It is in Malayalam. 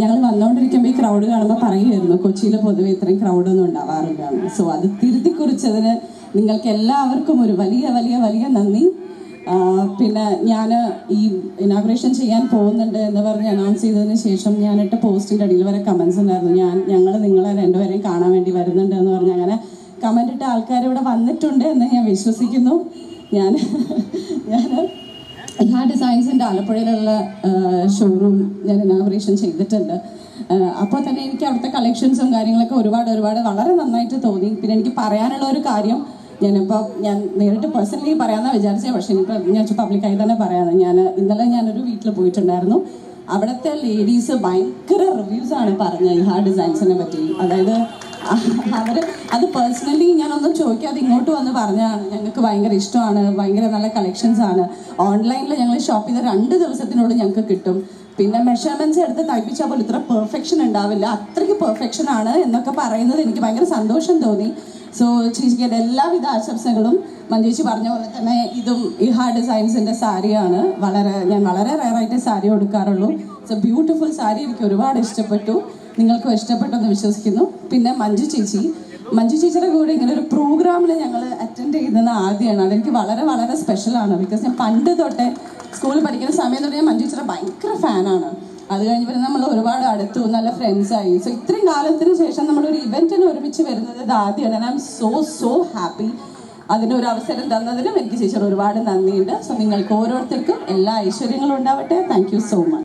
ഞങ്ങൾ വന്നുകൊണ്ടിരിക്കുമ്പോൾ ഈ ക്രൗഡ് കാണുമ്പോൾ പറയുമായിരുന്നു കൊച്ചിയിൽ പൊതുവെ ഇത്രയും ക്രൗഡൊന്നും ഉണ്ടാവാറില്ല. സോ അത് തിരുത്തി കുറിച്ചതിന് നിങ്ങൾക്ക് എല്ലാവർക്കും ഒരു വലിയ വലിയ വലിയ നന്ദി. പിന്നെ ഞാൻ ഈ ഇനാഗ്രേഷൻ ചെയ്യാൻ പോകുന്നുണ്ട് എന്ന് പറഞ്ഞ് അനൗൺസ് ചെയ്തതിന് ശേഷം ഞാനിട്ട പോസ്റ്റിന്റെ അടിയിൽ വരെ കമൻസ് ഉണ്ടായിരുന്നു. ഞാൻ ഞങ്ങൾ നിങ്ങളെ രണ്ടുപേരെയും കാണാൻ വേണ്ടി വരുന്നുണ്ട് എന്ന് പറഞ്ഞ് അങ്ങനെ കമന്റ് ഇട്ട ആൾക്കാർ ഇവിടെ വന്നിട്ടുണ്ട് എന്ന് ഞാൻ വിശ്വസിക്കുന്നു. ഞാൻ ഞാൻ ഹാ ഡിസൈൻസിന്റെ ആലപ്പുഴയിലുള്ള ഷോറൂം ഞാൻ ഇനാഗ്രേഷൻ ചെയ്തിട്ടുണ്ട്. അപ്പോൾ തന്നെ എനിക്ക് അവിടുത്തെ കളക്ഷൻസും കാര്യങ്ങളൊക്കെ ഒരുപാട് ഒരുപാട് വളരെ നന്നായിട്ട് തോന്നി. പിന്നെ എനിക്ക് പറയാനുള്ള ഒരു കാര്യം ഞാനിപ്പോൾ ഞാൻ നേരിട്ട് പേഴ്സണലി പറയാമെന്നാണ് വിചാരിച്ചത്. പക്ഷേ ഇനിയിപ്പോൾ ഞാൻ പബ്ലിക്കായി തന്നെ പറയാം ഞാൻ ഇന്നലെ ഞാനൊരു വീട്ടിൽ പോയിട്ടുണ്ടായിരുന്നു. അവിടുത്തെ ലേഡീസ് ഭയങ്കര റിവ്യൂസാണ് പറഞ്ഞത് ഈ ഹാ ഡിസൈൻസിനെ പറ്റി. അതായത് അവർ അത് പേഴ്സണലി ഞാനൊന്നും ചോദിക്കാതെ ഇങ്ങോട്ട് വന്ന് പറഞ്ഞാണ് ഞങ്ങൾക്ക് ഭയങ്കര ഇഷ്ടമാണ്. ഭയങ്കര നല്ല കളക്ഷൻസ് ആണ്. ഓൺലൈനിൽ ഞങ്ങൾ ഷോപ്പ് ചെയ്ത രണ്ട് ദിവസത്തിനുള്ളിൽ ഞങ്ങൾക്ക് കിട്ടും. പിന്നെ മെഷർമെന്റ്സ് എടുത്ത് തയ്പ്പിച്ചാൽ പോലും ഇത്ര പെർഫെക്ഷൻ ഉണ്ടാവില്ല. അത്രയ്ക്ക് പെർഫെക്ഷൻ ആണ് എന്നൊക്കെ പറയുന്നത് എനിക്ക് ഭയങ്കര സന്തോഷം തോന്നി. സോ ചേച്ചിക്ക് എല്ലാവിധ ആശംസകളും. മഞ്ജുച്ചി പറഞ്ഞ പോലെ തന്നെ ഇതും ഇഹ ഡിസൈൻസിന്റെ സാരിയാണ്. വളരെ ഞാൻ വളരെ റയറായിട്ട് സാരി കൊടുക്കാറുള്ളൂ എ ബ്യൂട്ടിഫുൾ സാരി. എനിക്ക് ഒരുപാട് ഇഷ്ടപ്പെട്ടു. നിങ്ങൾക്കും ഇഷ്ടപ്പെട്ടെന്ന് വിശ്വസിക്കുന്നു. പിന്നെ മഞ്ജു ചേച്ചി. മഞ്ജു ചേച്ചിയുടെ കൂടെ ഇങ്ങനെ ഒരു പ്രോഗ്രാമിൽ ഞങ്ങൾ അറ്റൻഡ് ചെയ്യുന്നത് ആദ്യമാണ്. അതെനിക്ക് വളരെ വളരെ സ്പെഷ്യലാണ് ബിക്കോസ് ഞാൻ പണ്ട് തൊട്ടേ സ്കൂളിൽ പഠിക്കുന്ന സമയം തൊട്ട് ഞാൻ മഞ്ജു ചേച്ചിയുടെ ഭയങ്കര ഫാനാണ് അത് കഴിഞ്ഞ് പിന്നെ നമ്മൾ ഒരുപാട് അടുത്തു നല്ല ഫ്രണ്ട്സായി സോ ഇത്രയും കാലത്തിന് ശേഷം നമ്മൾ ഒരു ഇവന്റിന് ഒരുമിച്ച് വരുന്നത് ഇത് ആദ്യമാണ്. I am so so happy അതിനൊരു അവസരം തന്നതിനും എനിക്ക് ശേഷം ഒരുപാട് നന്ദിയുണ്ട്. സോ നിങ്ങൾക്ക് ഓരോരുത്തർക്കും എല്ലാ ഐശ്വര്യങ്ങളും ഉണ്ടാവട്ടെ. Thank so much